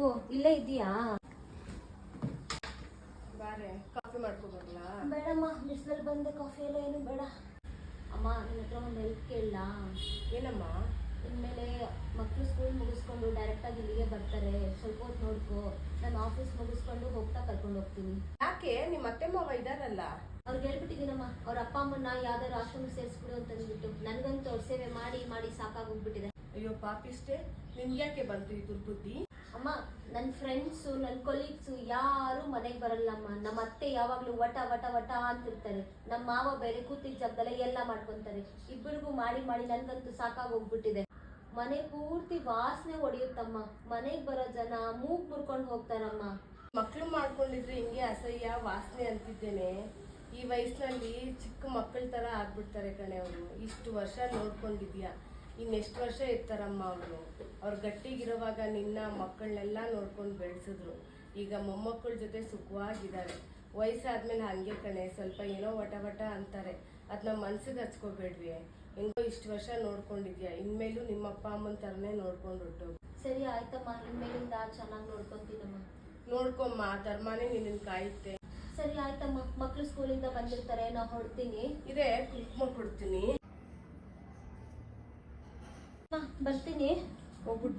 ಓ ಇಲ್ಲೇ ಇದೆಯಾ ಬಾರೆ ಕಾಫಿ ಮಾಡ್ಕೊಬರ್ಲಾ? ಬೇಡಮ್ಮ ಬಿಸಿಲಲ್ಲಿ ಬಂದೆ ಕಾಫಿ ಎಲ್ಲ ಏನು ಬೇಡ. ಅಮ್ಮ ನಿನ್ನ ಹತ್ರ ಒಂದು ಹೆಲ್ಪ್ ಕೇಳಲ್ಲ ಏನಮ್ಮ? ಇನ್ಮೇಲೆ ಮಕ್ಕಳು ಸ್ಕೂಲ್ ಮುಗಿಸ್ಕೊಂಡು ಡೈರೆಕ್ಟಾಗಿ ಇಲ್ಲಿಗೆ ಬರ್ತಾರೆ. ಸ್ವಲ್ಪ ಹೊತ್ತು ನೋಡ್ಕೋ. ನಾನು ಆಫೀಸ್ ಮುಗಿಸ್ಕೊಂಡು ಹೋಗ್ತಾ ಕರ್ಕೊಂಡು ಹೋಗ್ತೀನಿ. ಯಾಕೆ? ನಿಮ್ಮ ಅತ್ತೆ ಮಾವ ಇದಾರಲ್ಲ. ಅವ್ರಿಗೆ ಹೇಳ್ಬಿಟ್ಟಿದ್ದೀನಮ್ಮ. ಅವ್ರ ಅಪ್ಪ ಅಮ್ಮನ್ನ ಯಾವ್ದಾದ್ರು ಆಶ್ರಮ ಸೇರಿಸ್ಬಿಡು ಅಂತ ಅಂದ್ಬಿಟ್ಟು. ನನಗಂತೂ ಅವ್ರ ಸೇವೆ ಮಾಡಿ ಮಾಡಿ ಸಾಕಾಗೋಗ್ಬಿಟ್ಟಿದೆ ಅಯ್ಯೋ ಪಾಪಿಷ್ಟೇ ನಿನ್ಗ್ಯಾಕೆ ಬಂತು ಈ ದುರ್ಬುದ್ಧಿ? ಅಮ್ಮ ನನ್ನ ಫ್ರೆಂಡ್ಸು ನನ್ನ ಕೊಲೀಗ್ಸು ಯಾರು ಮನೆಗೆ ಬರಲ್ಲಮ್ಮ. ನಮ್ಮ ಅತ್ತೆ ಯಾವಾಗಲೂ ವಟ ವಟ ವಟ ಅಂತಿರ್ತಾರೆ. ನಮ್ಮ ಮಾವ ಬೇರೆ ಕೂತಿದ್ದ ಜಾಗದಲ್ಲೇ ಎಲ್ಲ ಮಾಡ್ಕೊತಾರೆ. ಇಬ್ಬರಿಗೂ ಮಾಡಿ ಮಾಡಿ ನನಗಂತೂ ಸಾಕಾಗೋಗ್ಬಿಟ್ಟಿದೆ ಮನೆ ಪೂರ್ತಿ ವಾಸನೆ ಹೊಡೆಯುತ್ತಮ್ಮ ಮನೆಗೆ ಬರೋ ಜನ ಮೂಗ್ ಮುರ್ಕೊಂಡು ಹೋಗ್ತಾರಮ್ಮ. ಮಕ್ಕಳು ಮಾಡ್ಕೊಂಡಿದ್ರೆ ಹಿಂಗೆ ಅಸಹ್ಯ, ವಾಸನೆ ಅಂತಿದ್ದೇನೆ. ಈ ವಯಸ್ಸಿನಲ್ಲಿ ಚಿಕ್ಕ ಮಕ್ಕಳ ಥರ ಆಗ್ಬಿಡ್ತಾರೆ ಕಣೆ ಅವರು. ಇಷ್ಟು ವರ್ಷ ನೋಡ್ಕೊಂಡಿದ್ಯಾ? ಇನ್ನೆಷ್ಟು ವರ್ಷ ಇರ್ತಾರಮ್ಮ ಅವರು? ಅವ್ರು ಗಟ್ಟಿಗಿರುವಾಗ ನಿನ್ನ ಮಕ್ಕಳನ್ನೆಲ್ಲ ನೋಡ್ಕೊಂಡು ಬೆಳೆಸಿದ್ರು. ಈಗ ಮೊಮ್ಮಕ್ಕಳ ಜೊತೆ ಸುಖವಾಗಿದ್ದಾರೆ ವಯಸ್ಸಾದ್ಮೇಲೆ ಹಂಗೆ ಕಣೆ ಸ್ವಲ್ಪ ಏನೋ ವಟ ವಟ ಅಂತಾರೆ. ಅದನ್ನ ಮನ್ಸಿಗೆ ಹಚ್ಕೋಬೇಡ್ವಿ ಹೆಂಗೋ ಇಷ್ಟು ವರ್ಷ ನೋಡ್ಕೊಂಡಿದ್ಯಾ? ಇನ್ಮೇಲೂ ನಿಮ್ಮ ಅಪ್ಪ ಅಮ್ಮನ ಥರನೇ ನೋಡ್ಕೊಂಡು ಹೊಟ್ಟು ಸರಿ ಆಯ್ತಮ್ಮ. ಇನ್ಮೇಲಿಂದ ಚೆನ್ನಾಗಿ ನೋಡ್ಕೊಂತೀನಮ್ಮ. ನೋಡ್ಕೊಮ್ಮ ಆ ಧರ್ಮನೇ ನಿನ್ನ ಕಾಯುತ್ತೆ. ಸರಿ ಆಯ್ತಮ್ಮ. ಮಕ್ಕಳು ಸ್ಕೂಲಿಂದ ಬಂದಿರ್ತಾರೆ ನಾ ಹೊಡ್ತೀನಿ ಇದೆ ಬರ್ತೀನಿ. ಹೋಗ್ಬಿಟ್ಟು